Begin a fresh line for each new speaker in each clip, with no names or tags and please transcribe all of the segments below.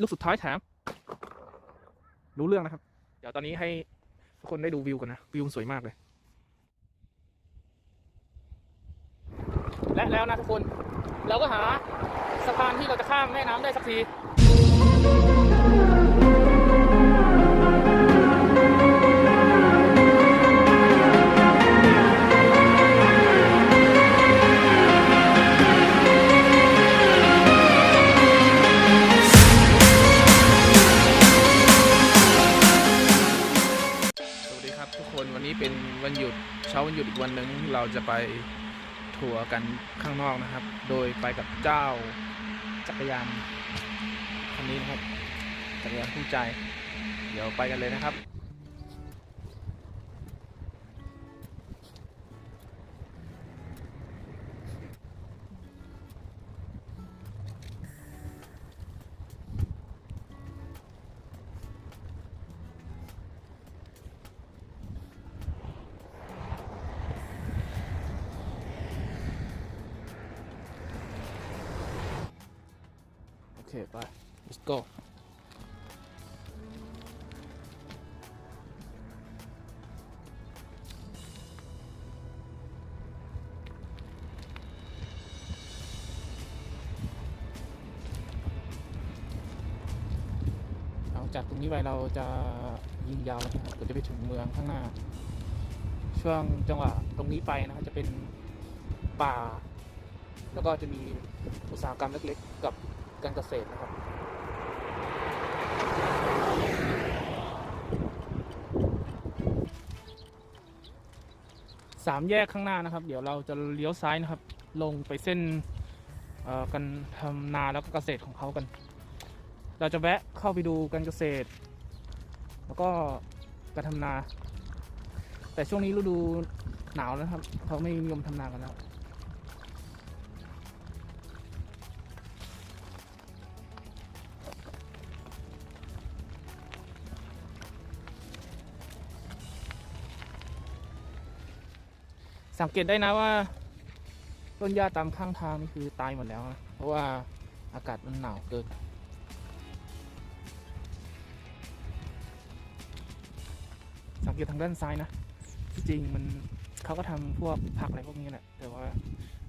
ลูกสุดท้ายแถม รู้เรื่องนะครับ เดี๋ยวตอนนี้ให้ทุกคนได้ดูวิวกันนะ วิวสวยมากเลย และแล้วนะทุกคน เราก็หาสะพานที่เราจะข้ามแม่น้ำได้สักที วันหยุดอีกวันหนึ่งเราจะไปทัวร์กันข้างนอกนะครับ โดยไปกับเจ้าจักรยานคันนี้นะครับจักรยานคู่ใจ เดี๋ยวไปกันเลยนะครับ เคไป let's go เอาจากตรงนี้ไปเราจะยิงยาวนะครับก็จะไปถึงเมืองข้างหน้า ช่วงจังหวะตรงนี้ไปนะครับจะเป็นป่า แล้วก็จะมีอุตสาหกรรมเล็กๆ การเกษตรนะครับ สามแยกข้างหน้านะครับ เดี๋ยวเราจะเลี้ยวซ้ายนะครับ ลงไปเส้นกันทำนาแล้วก็เกษตรของเขากัน เราจะแวะเข้าไปดูการเกษตร แล้วก็การทำนา แต่ช่วงนี้ฤดูหนาวแล้วนะครับ เขาไม่นิยมทำนากันแล้ว สังเกตได้นะว่า ต้นหญ้าตามข้างทางนี่คือตายหมดแล้วนะเพราะว่าอากาศมันหนาวเกินสังเกตทางด้านซ้ายนะที่จริงมันเขาก็ทำพวกผักอะไรพวกนี้แหละแต่ว่า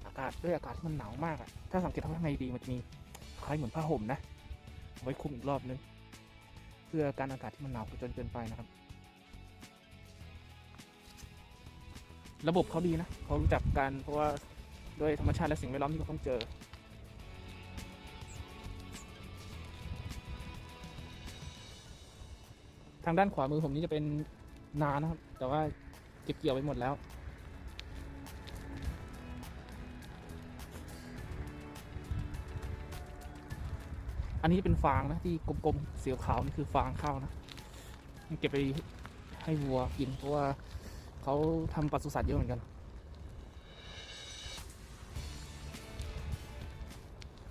อากาศด้วยอากาศที่มันหนาวมากอะถ้าสังเกตข้างในดีมันจะมีคล้ายเหมือนผ้าห่มนะไว้คลุมอีกรอบนึงเพื่อการอากาศที่มันหนาวจนเกินไปนะครับ ระบบเขาดีนะเขารู้จักกันเพราะว่าด้วยธรรมชาติและสิ่งแวดล้อมที่เขาต้องเจอ ทางด้านขวามือผมนี่จะเป็นนานะครับ แต่ว่าเก็บเกี่ยวไปหมดแล้วอันนี้เป็นฟางนะที่กลมๆสีขาวนี่คือฟางข้าวนะมันเก็บไปให้วัวกินเพราะว่า เขาทำปศุสัตว์เยอะเหมือนกัน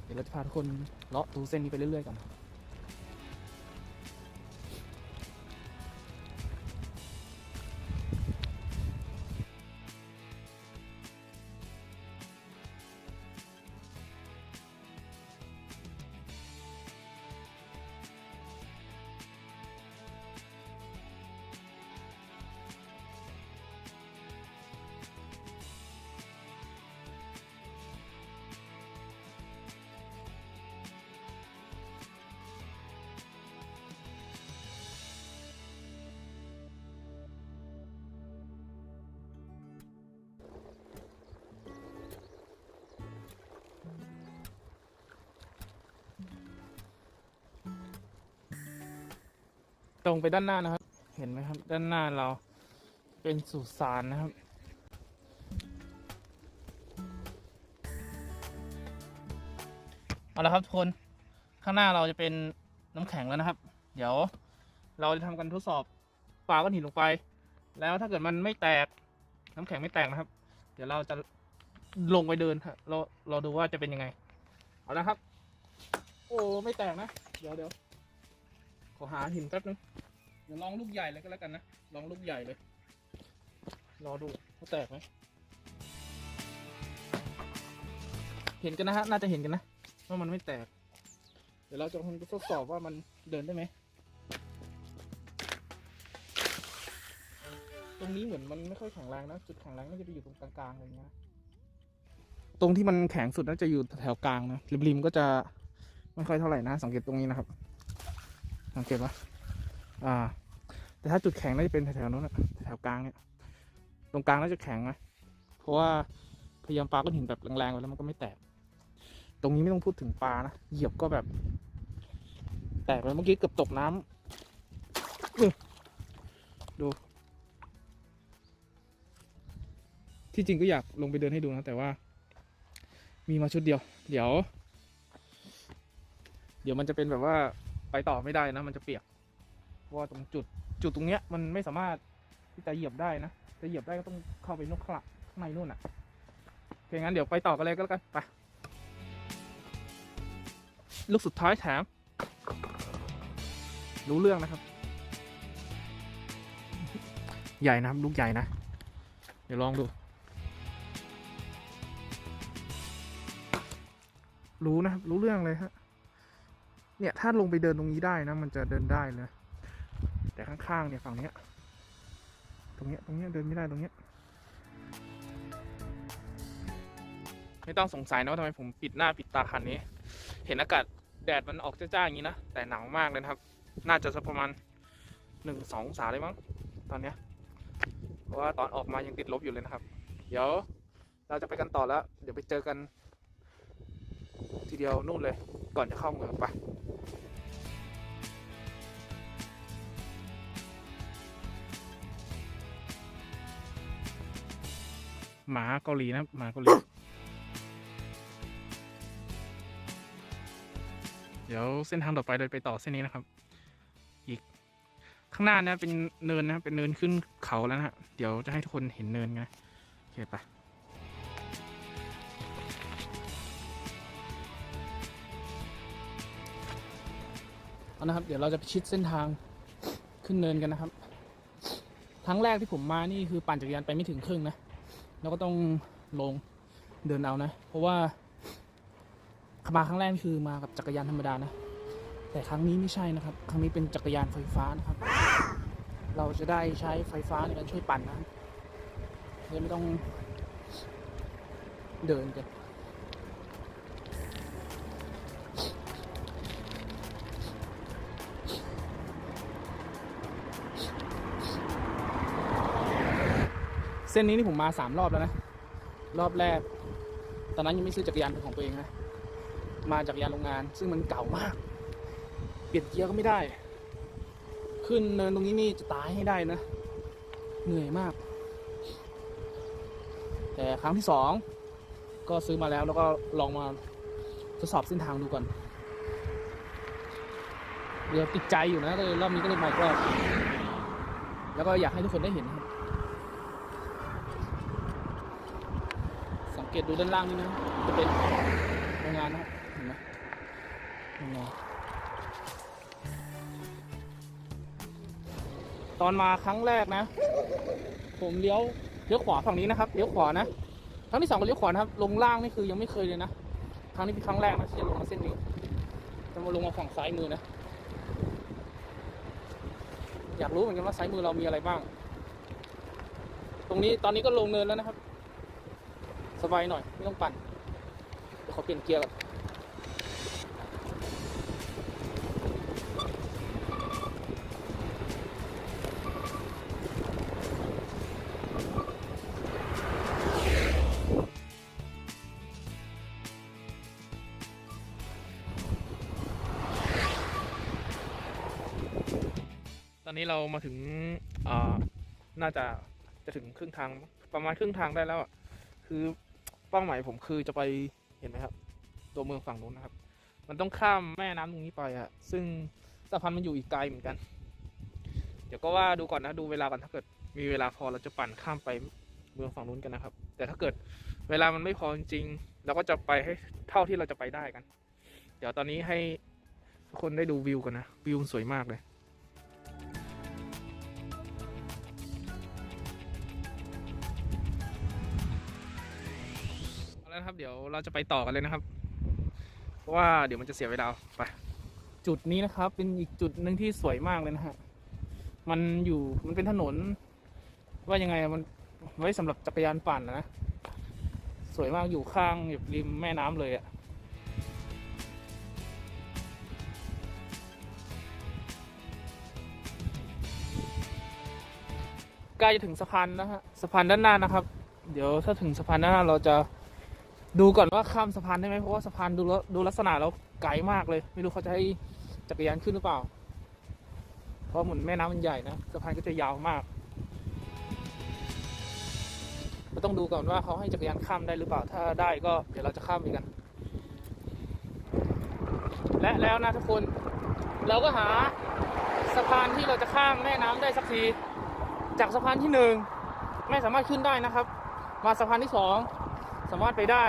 เดี๋ยวเราจะพาทุกคนเลาะตูเส้นนี้ไปเรื่อยๆกัน ตรงไปด้านหน้านะครับ เห็นไหมครับ ด้านหน้าเราเป็นสุสานนะครับ เอาละครับทุกคน ข้างหน้าเราจะเป็นน้ำแข็งแล้วนะครับ เดี๋ยวเราจะทำการทดสอบปาก้อนหินลงไป แล้วถ้าเกิดมันไม่แตก น้ำแข็งไม่แตกนะครับ เดี๋ยวเราจะลงไปเดินเราเราดูว่าจะเป็นยังไง เอาละครับ โอ้ไม่แตกนะ เดี๋ยวเดี๋ยว อหาหินแป๊บนึงเดี๋ยวลองลูกใหญ่เลยก็แล้วกันนะ ลองลูกใหญ่เลย รอดูว่าแตกไหม เห็นกันนะฮะ น่าจะเห็นกันนะ ว่ามันไม่แตก เดี๋ยวเราจะลองทดสอบว่ามันเดินได้ไหม ตรงนี้เหมือนมันไม่ค่อยแข็งแรงนะ จุดแข็งแรงน่าจะไปอยู่ตรงกลางๆอะไรเงี้ย ตรงที่มันแข็งสุดน่าจะอยู่แถวกลางนะริมๆก็จะไม่ค่อยเท่าไหร่นะ สังเกตตรงนี้นะครับ สังเกตว่าอ่า แต่ถ้าจุดแข็งน่าจะเป็นแถวๆนู้นนะแถวกลางเนี่ย ตรงกลางน่าจะแข็งนะเพราะว่าพยายามปลาก้อนหินแบบแรงๆไว้แล้วมันก็ไม่แตก ตรงนี้ไม่ต้องพูดถึงปลานะ เหยียบก็แบบ แตกไปเมื่อกี้เกือบตกน้ำอื้อดู ที่จริงก็อยากลงไปเดินให้ดูนะ แต่ว่า มีมาชุดเดียว เดี๋ยว เดี๋ยวมันจะเป็นแบบว่า ไปต่อไม่ได้นะ มันจะเปียกเพราะว่าตรงจุดจุดตรงเนี้ยมันไม่สามารถที่จะเหยียบได้นะจะเหยียบได้ก็ต้องเข้าไปนกขละข้างในนู่นอะโอเคงั้นเดี๋ยวไปต่อกันเลยก็แล้วกันไปลูกสุดท้ายแถมรู้เรื่องนะครับ ใหญ่นะครับลูกใหญ่นะ เดี๋ยวลองดู รู้นะครับรู้เรื่องเลยฮะ เนี่ยถ้าลงไปเดินตรงนี้ได้นะ มันจะเดินได้เลย แต่ข้างๆเนี่ยฝั่งเนี้ย ตรงเนี้ยตรงเนี้ยเดินไม่ได้ตรงเนี้ย ไม่ต้องสงสัยนะว่าทำไมผมปิดหน้าปิดตาคันนี้ เห็นอากาศแดดมันออกจ้าๆอย่างนี้นะ แต่หนาวมากเลยนะครับ น่าจะสักประมาณหนึ่งสององศาเลยมั้งตอนเนี้ย เพราะว่าตอนออกมายังติดลบอยู่เลยนะครับ เดี๋ยวเราจะไปกันต่อแล้ว เดี๋ยวไปเจอกัน ทีเดียวนู่นเลย ก่อนจะเข้าเมืองไป หมาเกาหลีนะครับหมาเกาหลี เดี๋ยวเส้นทางต่อไปเราไปต่อเส้นนี้นะครับ อีกข้างหน้านะเป็นเนินนะเป็นเนินขึ้นเขาแล้วนะเดี๋ยวจะให้ทุกคนเห็นเนินไงโอเคไปเอานะครับ เดี๋ยวเราจะไปชิดเส้นทางขึ้นเนินกันนะครับ ครั้งแรกที่ผมมานี่คือปั่นจักรยานไปไม่ถึงครึ่งนะ แล้วก็ต้องลงเดินเอานะ เพราะว่ามาครั้งแรกคือมากับจักรยานธรรมดานะ แต่ครั้งนี้ไม่ใช่นะครับ ครั้งนี้เป็นจักรยานไฟฟ้านะครับ เราจะได้ใช้ไฟฟ้าในการช่วยปั่นนะเลยไม่ต้องเดินกัน เส้นนี้นี่ผมมาสามรอบแล้วนะ รอบแรก ตอนนั้นยังไม่ซื้อจักรยานเป็นของตัวเองนะ มาจากยานโรงงาน ซึ่งมันเก่ามาก เปลี่ยนเกียร์ก็ไม่ได้ ขึ้นเนินตรงนี้นี่จะตายให้ได้นะ เหนื่อยมาก แต่ครั้งที่สองก็ซื้อมาแล้วแล้วก็ลองมาทดสอบเส้นทางดูก่อนเดี๋ยวติดใจอยู่นะเลยรอบนี้ก็เลยมาอีกรอบแล้วก็อยากให้ทุกคนได้เห็นนะครับสัง เกตดูด้านล่างนี่นะจะเป็นโรงงานนะครับเห็นไหมโรงงานตอนมาครั้งแรกนะ ผมเลี้ยวเลี้ยวขวาฝั่งนี้นะครับเลี้ยวขวานะครั้งที่สองก็เลี้ยวขวานะครับ ลงล่างนี่คือยังไม่เคยเลยนะครั้งนี้เป็นครั้งแรกนะที่จะลงมาเส้นนี้จะมาลงมาฝั่งซ้ายมือนะ อยากรู้เหมือนกันว่าซ้ายมือเรามีอะไรบ้าง ตรงนี้ตอนนี้ก็ลงเนินแล้วนะครับ สบายหน่อย ไม่ต้องปั่นเดี๋ยวขอเปลี่ยนเกียร์ก่อนตอนนี้เรามาถึงอ่าน่าจะจะถึงครึ่งทางประมาณครึ่งทางได้แล้วอะคือ เป้าหมายผมคือจะไปเห็นไหมครับ ตัวเมืองฝั่งนู้นนะครับ มันต้องข้ามแม่น้ำตรงนี้ไปอะซึ่งสะพานมันอยู่อีกไกลเหมือนกัน เดี๋ยวก็ว่าดูก่อนนะดูเวลาก่อนถ้าเกิดมีเวลาพอเราจะปั่นข้ามไปเมืองฝั่งนู้นกันนะครับ แต่ถ้าเกิดเวลามันไม่พอจริงๆเราก็จะไปให้เท่าที่เราจะไปได้กัน เดี๋ยวตอนนี้ให้ทุกคนได้ดูวิวกันนะวิวสวยมากเลย นะครับ เดี๋ยวเราจะไปต่อกันเลยนะครับ เพราะว่าเดี๋ยวมันจะเสียเวลาไปจุดนี้นะครับ เป็นอีกจุดหนึ่งที่สวยมากเลยนะฮะมันอยู่มันเป็นถนน ว่ายังไงมันไว้สำหรับจักรยานปั่นนะสวยมากอยู่ข้างอยู่ริมแม่น้ำเลยอะใกล้จะถึงสะพานนะฮะสะพานด้านหน้านะครับ เดี๋ยวถ้าถึงสะพานด้านหน้าเราจะ ดูก่อนว่าข้ามสะพานได้ไหมเพราะว่าสะพานดูแล้วดูลักษณะแล้วไกลมากเลย ไม่รู้เขาจะให้จักรยานขึ้นหรือเปล่า เพราะเหมือนแม่น้ำมันใหญ่นะสะพานก็จะยาวมากเราต้องดูก่อนว่าเขาให้จักรยานข้ามได้หรือเปล่าถ้าได้ก็เดี๋ยวเราจะข้ามไปกัน และแล้วนะทุกคน เราก็หาสะพานที่เราจะข้ามแม่น้ำได้สักทีจากสะพานที่หนึ่งไม่สามารถขึ้นได้นะครับ มาสะพานที่สอง สามารถไปได้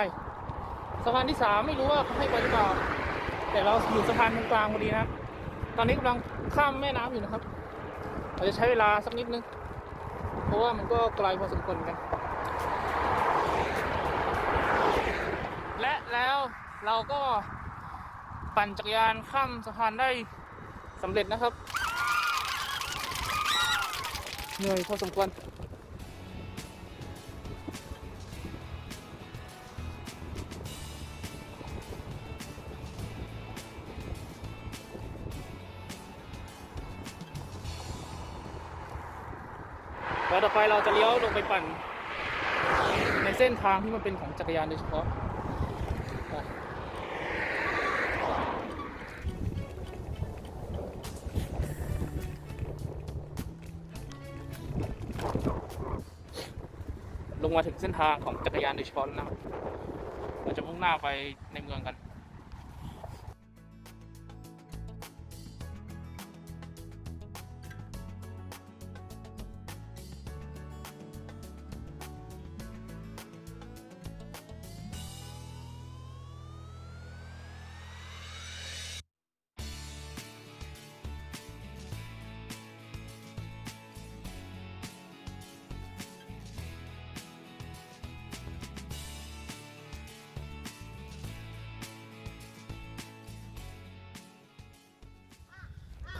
สะพานที่สามไม่รู้ว่าเขาให้ไปหรือเปล่าแต่เราอยู่สะพานตรงกลางพอดีนะตอนนี้กำลังข้ามแม่น้ำอยู่นะครับเราจะใช้เวลาสักนิดนึง เพราะว่ามันก็ไกลพอสมควรกัน และแล้วเราก็ปั่นจักรยานข้ามสะพานได้สำเร็จนะครับ เหนื่อยพอสมควร ไปเราจะเลี้ยวลงไปปั่น ในเส้นทางที่มันเป็นของจักรยานโดยเฉพาะลงมาถึงเส้นทางของจักรยานโดยเฉพาะแล้วนะเราจะมุ่งหน้าไปในเมืองกัน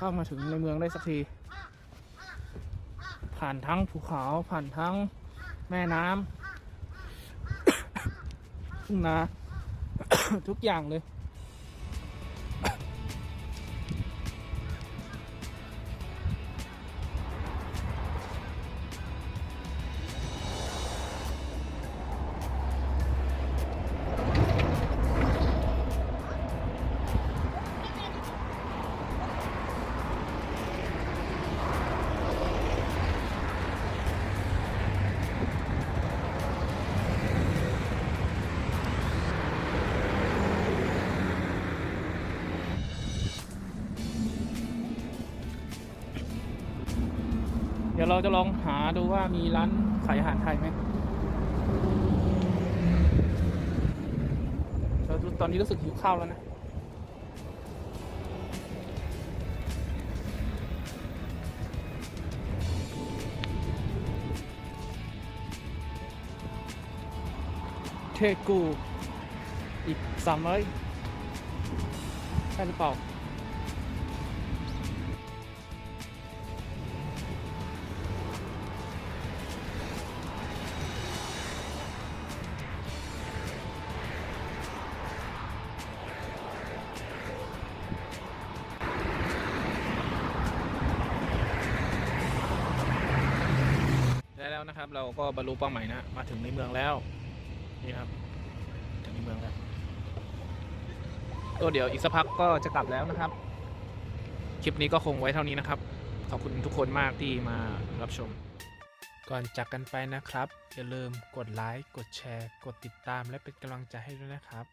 เข้ามาถึงในเมืองได้สักที ผ่านทั้งภูเขาผ่านทั้งแม่น้ำทุ่งนาทุกอย่างเลย ดี๋ยวเราจะลองหาดูว่ามีร้านขายอาหารไทยไหมเราตอนนี้รู้สึกหิวข้าวแล้วนะ เทกู อีกสามร้อยใช่หรือเปล่า นะครับ เราก็บรรลุเป้าหมายนะ มาถึงในเมืองแล้วนี่ครับถึงในเมืองแล้วก็เดี๋ยวอีกสักพักก็จะกลับแล้วนะครับ คลิปนี้ก็คงไว้เท่านี้นะครับ ขอบคุณทุกคนมากที่มารับชม ก่อนจากกันไปนะครับ อย่าลืมกดไลค์กดแชร์ กดติดตามและเป็นกำลังใจให้ด้วยนะครับ